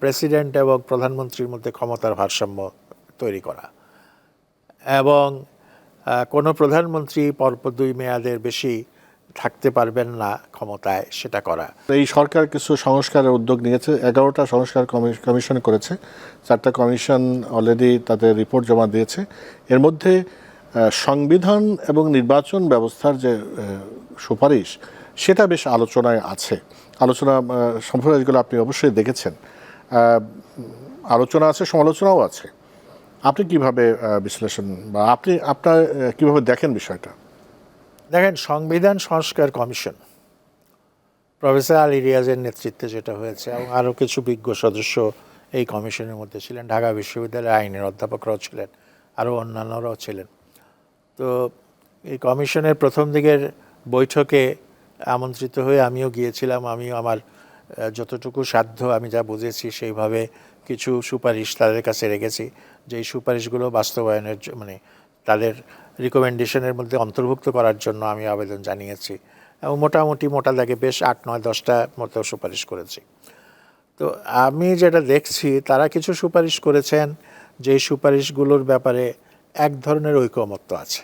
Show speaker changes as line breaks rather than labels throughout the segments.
President এবং প্রধানমন্ত্রীর মধ্যে ক্ষমতার ভারসাম্য তৈরি করা। এবং কোনো প্রধানমন্ত্রী পরপর দুই মেয়াদের বেশি থাকতে পারবেন না ক্ষমতায় সেটা করা।
এই সরকার কিছু সংস্কারের উদ্যোগ নিয়েছে। এগারোটা সংস্কার কমি- কমিশন করেছে। চারটা কমিশন অলরেডি তাদের রিপোর্ট জমা দিয়েছে। এর মধ্যে সংবিধান এবং নির্বাচন ব্যবস্থার যে সুপারিশ, সেটা বেশ আলোচনায় আছে। আলোচনা সম্প্রদায়গুলো আপনি অবশ্যই দেখেছেন। আলোচনা আছে, সমালোচনাও আছে। আপনি কীভাবে বিশ্লেষণ বা আপনি আপনার কীভাবে দেখেন বিষয়টা?
দেখেন, সংবিধান সংস্কার কমিশন, প্রফেসর আলী রিয়াজের নেতৃত্বে যেটা হয়েছে এবং আরও কিছু বিজ্ঞ সদস্য এই কমিশনের মধ্যে ছিলেন, ঢাকা বিশ্ববিদ্যালয়ের আইনের অধ্যাপকরাও ছিলেন আরও অন্যান্যরাও ছিলেন। তো এই কমিশনের প্রথম দিকের বৈঠকে আমন্ত্রিত হয়ে আমিও গিয়েছিলাম, আমিও আমার যতটুকু সাধ্য আমি যা বুঝেছি, সেইভাবে কিছু সুপারিশ তাদের কাছে রেখেছি। যেই সুপারিশগুলো বাস্তবায়নের মানে তাদের রিকমেন্ডেশনের মধ্যে অন্তর্ভুক্ত করার জন্য আমি আবেদন জানিয়েছি এবং মোটামুটি মোটা দাগে বেশ আট, নয়, দশটা মতো সুপারিশ করেছি। তো আমি যেটা দেখছি, তারা কিছু সুপারিশ করেছেন যেই সুপারিশগুলোর ব্যাপারে এক ধরনের ঐকমত্য আছে।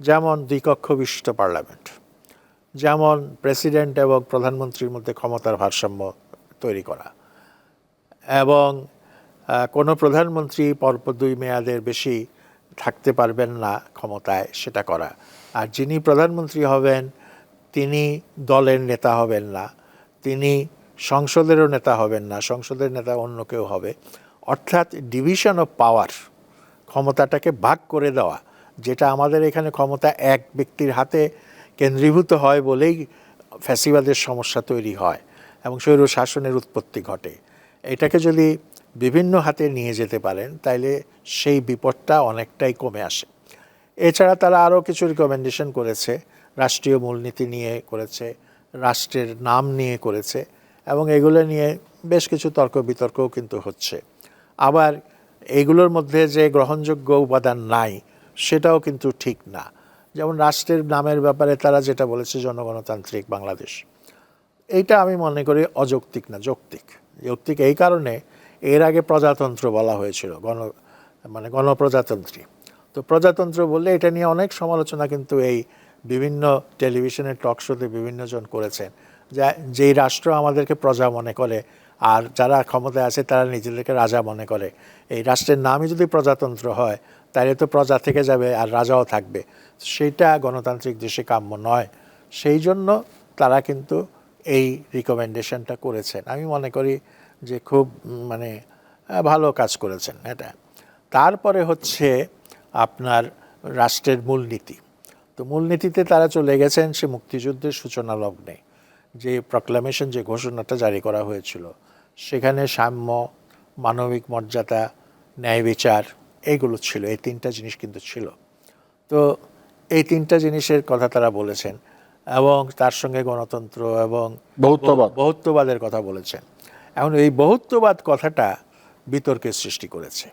যেমন দ্বিকক্ষ বিশিষ্ট পার্লামেন্ট। যেমন প্রেসিডেন্ট এবং প্রধানমন্ত্রীর মধ্যে ক্ষমতার ভারসাম্য তৈরি করা। এবং কোনো প্রধানমন্ত্রী পরপর দুই মেয়াদের বেশি থাকতে পারবেন না ক্ষমতায় সেটা করা। আর যিনি প্রধানমন্ত্রী হবেন, তিনি দলের নেতা হবেন না। তিনি সংসদেরও নেতা হবেন না, সংসদের নেতা অন্য কেউ হবে। অর্থাৎ ডিভিশন অফ পাওয়ার, ক্ষমতাটাকে ভাগ করে দেওয়া, যেটা আমাদের এখানে ক্ষমতা এক ব্যক্তির হাতে কেন্দ্রীভূত হয় বলেই ফ্যাসিবাদের সমস্যা তৈরি হয় এবং স্বৈর শাসনের উৎপত্তি ঘটে। এটাকে যদি বিভিন্ন হাতে নিয়ে যেতে পারেন, তাইলে সেই বিপদটা অনেকটাই কমে আসে। এছাড়া তারা আরও কিছু রিকমেন্ডেশন করেছে, রাষ্ট্রীয় মূলনীতি নিয়ে করেছে, রাষ্ট্রের নাম নিয়ে করেছে, এবং এগুলো নিয়ে বেশ কিছু তর্ক বিতর্কও কিন্তু হচ্ছে। আবার এগুলোর মধ্যে যে গ্রহণযোগ্য উপাদান নাই, সেটাও কিন্তু ঠিক না। যেমন রাষ্ট্রের নামের ব্যাপারে তারা যেটা বলেছে, জনগণতান্ত্রিক বাংলাদেশ। এইটা আমি মনে করি অযৌক্তিক না, যৌক্তিক। যৌক্তিক এই কারণে এর আগে প্রজাতন্ত্র বলা হয়েছিল, গণ মানে গণপ্রজাতন্ত্রী। তো প্রজাতন্ত্র বললে এটা নিয়ে অনেক সমালোচনা কিন্তু এই বিভিন্ন টেলিভিশনের টক শোতে বিভিন্ন জন করেছেন। যা, যেই রাষ্ট্র আমাদেরকে প্রজা মনে করে আর যারা ক্ষমতায় আছে তারা নিজেদেরকে রাজা মনে করে। এই রাষ্ট্রের নামই যদি প্রজাতন্ত্র হয় তাহলে তো প্রজা থেকে যাবে আর রাজাও থাকবে। সেইটা গণতান্ত্রিক দেশে কাম্য নয়। সেই জন্য তারা কিন্তু এই রিকমেন্ডেশনটা করেছেন। আমি মনে করি যে খুব মানে ভালো কাজ করেছেন এটা তারপরে হচ্ছে আপনার রাষ্ট্রের মূলনীতি। তো মূলনীতিতে তারা চলে গেছেন সে মুক্তিযুদ্ধের সূচনা লগ্নে। যে প্রক্লামেশন যে ঘোষণাটা জারি করা হয়েছিল, সেখানে সাম্য, মানবিক মর্যাদা, ন্যায় বিচার এইগুলো ছিল এই তিনটা জিনিস কিন্তু ছিল। তো এই তিনটা জিনিসের কথা তারা বলেছেন এবং তার সঙ্গে গণতন্ত্র এবং
বহুত্ববাদ।
বহুত্ববাদের কথা বলেছেন। এখন এই বহুত্ববাদ কথাটা বিতর্কের সৃষ্টি করেছে।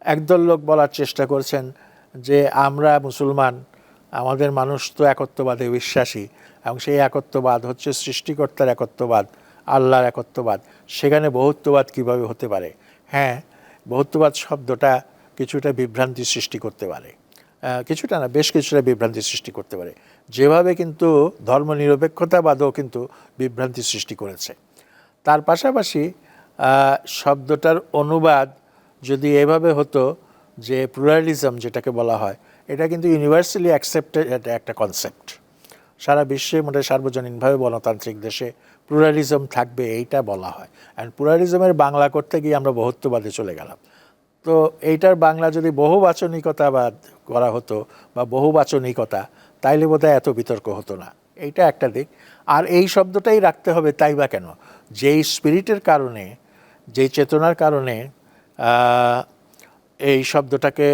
একদল লোক বলার চেষ্টা করছেন যে আমরা মুসলমান আমাদের মানুষ তো একত্ববাদে বিশ্বাসী এবং সেই একত্ববাদ হচ্ছে সৃষ্টিকর্তার একত্ববাদ আল্লাহর একত্ববাদ। সেখানে বহুত্ববাদ কীভাবে হতে পারে? হ্যাঁ বহুত্ববাদ শব্দটা কিছুটা বিভ্রান্তি সৃষ্টি করতে পারে। কিছুটা না, বেশ কিছুটা বিভ্রান্তি সৃষ্টি করতে পারে। যেভাবে কিন্তু ধর্মনিরপেক্ষতাবাদও কিন্তু বিভ্রান্তি সৃষ্টি করেছে। তার পাশাপাশি শব্দটার অনুবাদ যদি এভাবে হতো যে প্লুরালিজম যেটাকে বলা হয়, এটা কিন্তু ইউনিভার্সালি অ্যাকসেপ্টেড একটা কনসেপ্ট। সারা বিশ্বে মোটে সার্বজনীনভাবে গণতান্ত্রিক দেশে প্লুরালিজম থাকবে, এইটা বলা হয়। অ্যান্ড প্লুরালিজমের বাংলা করতে গিয়ে আমরা বহুত্ববাদে চলে গেলাম। তো এইটার বাংলা যদি বহুবাচনিকতাবাদ করা হতো বা বহুবাচনিকতা, তাইলে বোধহয় এত বিতর্ক হতো না। এইটা একটা দিক। আর এই শব্দটাই রাখতে হবে তাই বা কেন? যেই স্পিরিটের কারণে, যেই চেতনার কারণে এই শব্দটাকে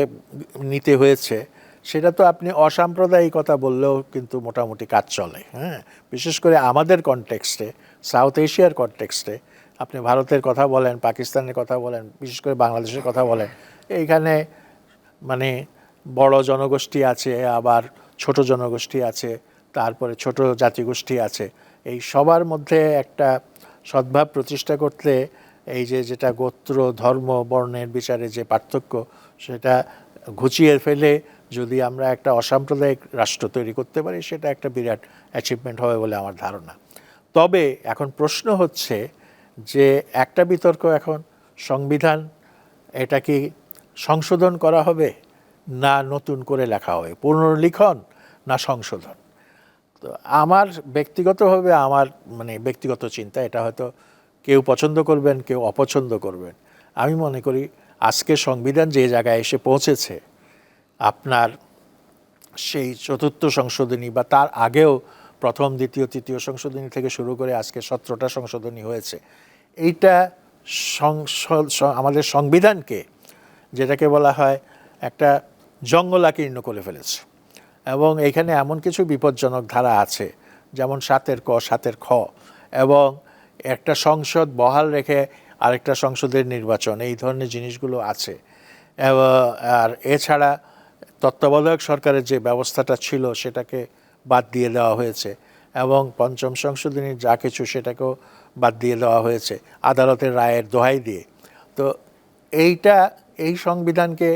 নিতে হয়েছে, সেটা তো আপনি অসাম্প্রদায়িকতা বললেও কিন্তু মোটামুটি কাজ চলে হ্যাঁ? বিশেষ করে আমাদের কনটেক্সটে সাউথ এশিয়ার কনটেক্সটে আপনি ভারতের কথা বলেন, পাকিস্তানের কথা বলেন, বিশেষ করে বাংলাদেশের কথা বলেন, এইখানে মানে বড় জনগোষ্ঠী আছে, আবার ছোট জনগোষ্ঠী আছে, তারপরে ছোট জাতিগোষ্ঠী আছে। এই সবার মধ্যে একটা সদ্ভাব প্রতিষ্ঠা করতে এই যে যেটা গোত্র, ধর্ম, বর্ণের বিচারে যে পার্থক্য, সেটা ঘুচিয়ে ফেলে যদি আমরা একটা অসাম্প্রদায়িক রাষ্ট্র তৈরি করতে পারি, সেটা একটা বিরাট অ্যাচিভমেন্ট হবে বলে আমার ধারণা। তবে এখন প্রশ্ন হচ্ছে যে একটা বিতর্ক এখন, সংবিধান, এটা কি সংশোধন করা হবে না নতুন করে লেখা হবে? পুনর্লিখন না সংশোধন? তো আমার ব্যক্তিগতভাবে, আমার মানে ব্যক্তিগত চিন্তা এটা হয়তো কেউ পছন্দ করবেন, কেউ অপছন্দ করবেন। আমি মনে করি আজকে সংবিধান যে জায়গায় এসে পৌঁছেছে, আপনার সেই চতুর্থ সংশোধনী বা তার আগেও প্রথম, দ্বিতীয়, তৃতীয় সংশোধনী থেকে শুরু করে আজকে সতেরোটা সংশোধনী হয়েছে। এইটা সংসদ আমাদের সংবিধানকে যেটাকে বলা হয় একটা জঙ্গলাকীর্ণ করে ফেলেছে। এবং এখানে এমন কিছু বিপজ্জনক ধারা আছে, যেমন সাতের ক, সাতের খ, এবং একটা সংসদ বহাল রেখে আরেকটা সংসদের নির্বাচন, এই ধরনের জিনিসগুলো আছে। আর এছাড়া তত্ত্বাবধায়ক সরকারের যে ব্যবস্থাটা ছিল সেটাকে বাদ দিয়ে দেওয়া হয়েছে এবং পঞ্চম সংশোধনীর যা কিছু সেটাকেও বাদ দিয়ে দেওয়া হয়েছে আদালতের রায়ের দোহাই দিয়ে। তো এইটা, এই সংবিধানকে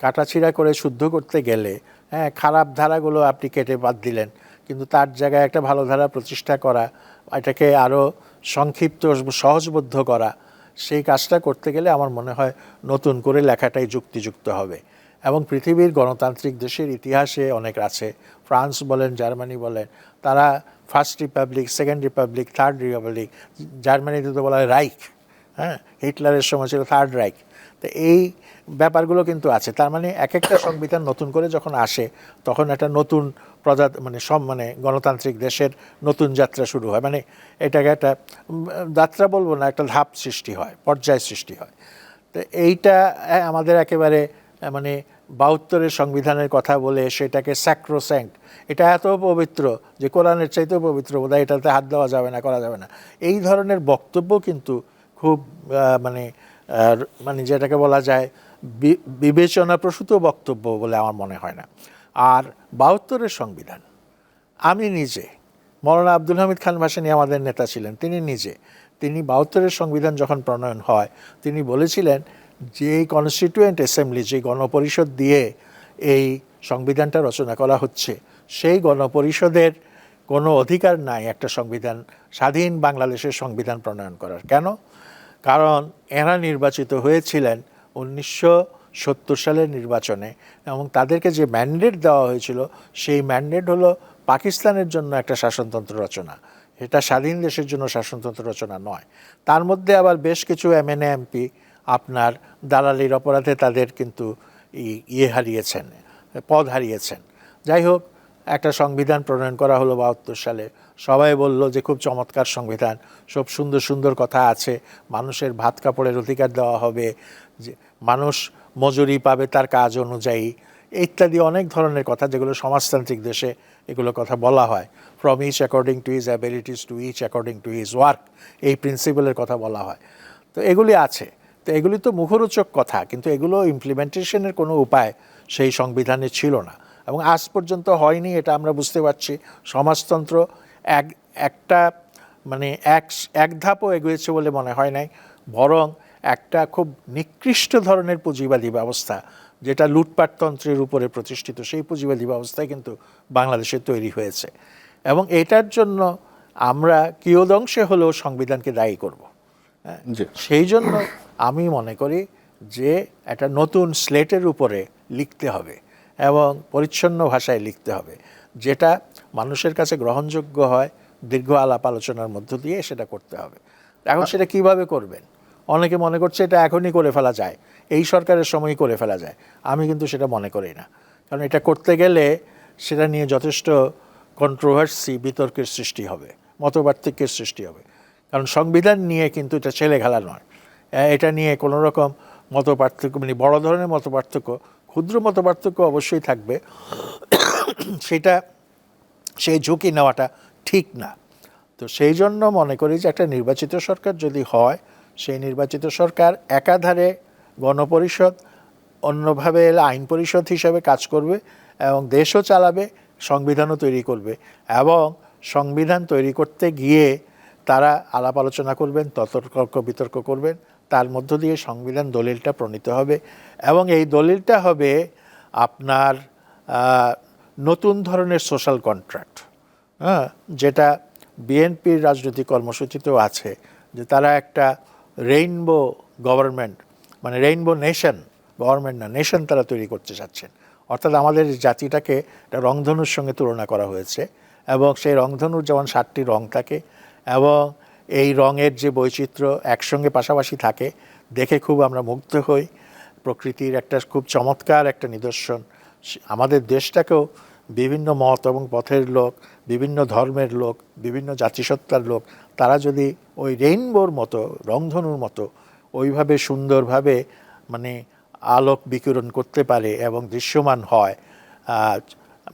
কাটাছিড়া করে শুদ্ধ করতে গেলে হ্যাঁ খারাপ ধারাগুলো আপনি কেটে বাদ দিলেন, কিন্তু তার জায়গায় একটা ভালো ধারা প্রতিষ্ঠা করা, এটাকে আরও সংক্ষিপ্ত সহজবদ্ধ করা, সেই কাজটা করতে গেলে আমার মনে হয় নতুন করে লেখাটাই যুক্তিযুক্ত হবে। এবং পৃথিবীর গণতান্ত্রিক দেশের ইতিহাসে অনেক আছে। ফ্রান্স বলেন, জার্মানি বলেন, তারা first republic, second republic, third republic, জার্মানিতে তো বলা হয় রাইক হ্যাঁ? হিটলারের সময় ছিল থার্ড রাইক তো এই ব্যাপারগুলো কিন্তু আছে। তার মানে এক একটা সংবিধান নতুন করে যখন আসে, তখন একটা নতুন প্রজা মানে সব মানে গণতান্ত্রিক দেশের নতুন যাত্রা শুরু হয়। মানে এটাকে একটা যাত্রা বলব না, একটা ধাপ সৃষ্টি হয়, পর্যায় সৃষ্টি হয়। তো এইটা আমাদের একেবারে মানে বাহাত্তরের সংবিধানের কথা বলে সেটাকে স্যাক্রোস্যাঙ্ক এটা এত পবিত্র যে কোরআনের চাইতেও পবিত্র বোধ এটাতে হাত দেওয়া যাবে না, করা যাবে না। এই ধরনের বক্তব্য কিন্তু খুব মানে মানে যেটাকে বলা যায় বি- বিবেচনাপ্রসূত বক্তব্য বলে আমার মনে হয় না। আর বাহাত্তরের সংবিধান, আমি নিজে, মৌলানা আব্দুল হামিদ খান ভাসানী আমাদের নেতা ছিলেন, তিনি নিজে, তিনি বাহাত্তরের সংবিধান যখন প্রণয়ন হয়, তিনি বলেছিলেন যে কনস্টিটিউয়েন্ট অ্যাসেম্বলি যে গণপরিষদ দিয়ে এই সংবিধানটা রচনা করা হচ্ছে, সেই গণপরিষদের কোনো অধিকার নাই একটা সংবিধান, স্বাধীন বাংলাদেশের সংবিধান প্রণয়ন করার। কেন? কারণ এরা নির্বাচিত হয়েছিলেন উনিশশো সত্তর সালের নির্বাচনে এবং তাদেরকে যে ম্যান্ডেট দেওয়া হয়েছিল, সেই ম্যান্ডেট হলো পাকিস্তানের জন্য একটা শাসনতন্ত্র রচনা। এটা স্বাধীন দেশের জন্য শাসনতন্ত্র রচনা নয়। তার মধ্যে আবার বেশ কিছু এমএনএ এমপি আপনার দালালির অপরাধে তাদের কিন্তু ইয়ে হারিয়েছেন, পদ হারিয়েছেন। যাই হোক, একটা সংবিধান প্রণয়ন করা হলো বাহাত্তর সালে। সবাই বলল যে খুব চমৎকার সংবিধান, সব সুন্দর সুন্দর কথা আছে, মানুষের ভাত কাপড়ের অধিকার দেওয়া হবে, যে মানুষ মজুরি পাবে তার কাজ অনুযায়ী, ইত্যাদি অনেক ধরনের কথা যেগুলো সমাজতান্ত্রিক দেশে এগুলো কথা বলা হয়। From each according to his abilities to each according to his work এই প্রিন্সিপালের কথা বলা হয়। তো এগুলি আছে। তো এগুলি তো মুখরোচক কথা কিন্তু এগুলো ইমপ্লিমেন্টেশনের কোনো উপায় সেই সংবিধানে ছিল না। এবং আজ পর্যন্ত হয়নি এটা আমরা বুঝতে পারছি। সমাজতন্ত্র এক একটা মানে এক এক ধাপও এগিয়েছে বলে মনে হয় নাই। বরং একটা খুব নিকৃষ্ট ধরনের পুঁজিবাদী ব্যবস্থা যেটা লুটপাটতন্ত্রের উপরে প্রতিষ্ঠিত সেই পুঁজিবাদী ব্যবস্থায় কিন্তু বাংলাদেশে তৈরি হয়েছে। এবং এটার জন্য আমরা কিয়দংশে হলেও সংবিধানকে দায়ী করব। হ্যাঁ? সেই জন্য আমি মনে করি যে একটা নতুন স্লেটের উপরে লিখতে হবে এবং পরিচ্ছন্ন ভাষায় লিখতে হবে। যেটা মানুষের কাছে গ্রহণযোগ্য হয় দীর্ঘ আলাপ আলোচনার মধ্য দিয়ে সেটা করতে হবে। এখন সেটা কীভাবে করবেন? অনেকে মনে করছে এটা এখনই করে ফেলা যায় এই সরকারের সময়ই করে ফেলা যায়। আমি কিন্তু সেটা মনে করি না। কারণ এটা করতে গেলে সেটা নিয়ে যথেষ্ট কন্ট্রোভার্সি বিতর্কের সৃষ্টি হবে মতপার্থক্যের সৃষ্টি হবে। কারণ সংবিধান নিয়ে কিন্তু এটা ছেলে খেলা নয়। এটা নিয়ে কোনো রকম মত পার্থক্য মানে বড় ধরনের মত পার্থক্য ক্ষুদ্র মত পার্থক্য অবশ্যই থাকবে। সেটা, সেই ঝুঁকি নেওয়াটা ঠিক না। তো সেই জন্য মনে করি যে একটা নির্বাচিত সরকার যদি হয়, সেই নির্বাচিত সরকার একাধারে গণপরিষদ, অন্যভাবে আইন পরিষদ হিসাবে কাজ করবে এবং দেশও চালাবে, সংবিধানও তৈরি করবে এবং সংবিধান তৈরি করতে গিয়ে তারা আলাপ আলোচনা করবেন, ততর্ক, বিতর্ক করবেন। তার মধ্য দিয়ে সংবিধান দলিলটা প্রণীত হবে এবং এই দলিলটা হবে আপনার নতুন ধরনের সোশ্যাল কন্ট্রাক্ট হ্যাঁ যেটা বিএনপির রাজনৈতিক কর্মসূচিতেও আছে, যে তারা একটা রেইনবো গভর্নমেন্ট মানে রেইনবো নেশন, গভর্নমেন্ট না, নেশন তারা তৈরি করতে চাচ্ছেন। অর্থাৎ আমাদের জাতিটাকে একটা রংধনুর সঙ্গে তুলনা করা হয়েছে এবং সেই রংধনুর যেমন সাতটি রং থাকে এবং এই রঙের যে বৈচিত্র্য একসঙ্গে পাশাপাশি থাকে, দেখে খুব আমরা মুগ্ধ হই। প্রকৃতির একটা খুব চমৎকার একটা নিদর্শন। আমাদের দেশটাকেও বিভিন্ন মত এবং পথের লোক, বিভিন্ন ধর্মের লোক, বিভিন্ন জাতিসত্তার লোক, তারা যদি ওই রেইনবোর মতো, রংধনুর মতো ওইভাবে সুন্দরভাবে মানে আলোক বিকিরণ করতে পারে এবং দৃশ্যমান হয়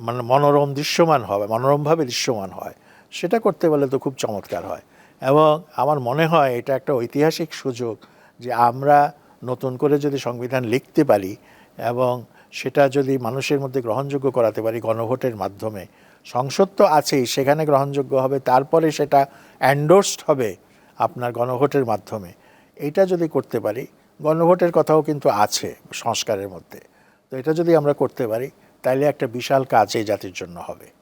মানে মনোরম দৃশ্যমান হয়, মনোরমভাবে দৃশ্যমান হয় সেটা করতে পারলে তো খুব চমৎকার হয়। এবং আমার মনে হয় এটা একটা ঐতিহাসিক সুযোগ যে আমরা নতুন করে যদি সংবিধান লিখতে পারি এবং সেটা যদি মানুষের মধ্যে গ্রহণযোগ্য করাতে পারি গণভোটের মাধ্যমে। সংসদ তো আছেই, সেখানে গ্রহণযোগ্য হবে, তারপরে সেটা অ্যান্ডোর্সড হবে আপনার গণভোটের মাধ্যমে। এটা যদি করতে পারি, গণভোটের কথাও কিন্তু আছে সংস্কারের মধ্যে। তো এটা যদি আমরা করতে পারি, তাইলে একটা বিশাল কাজ এই জাতির জন্য হবে।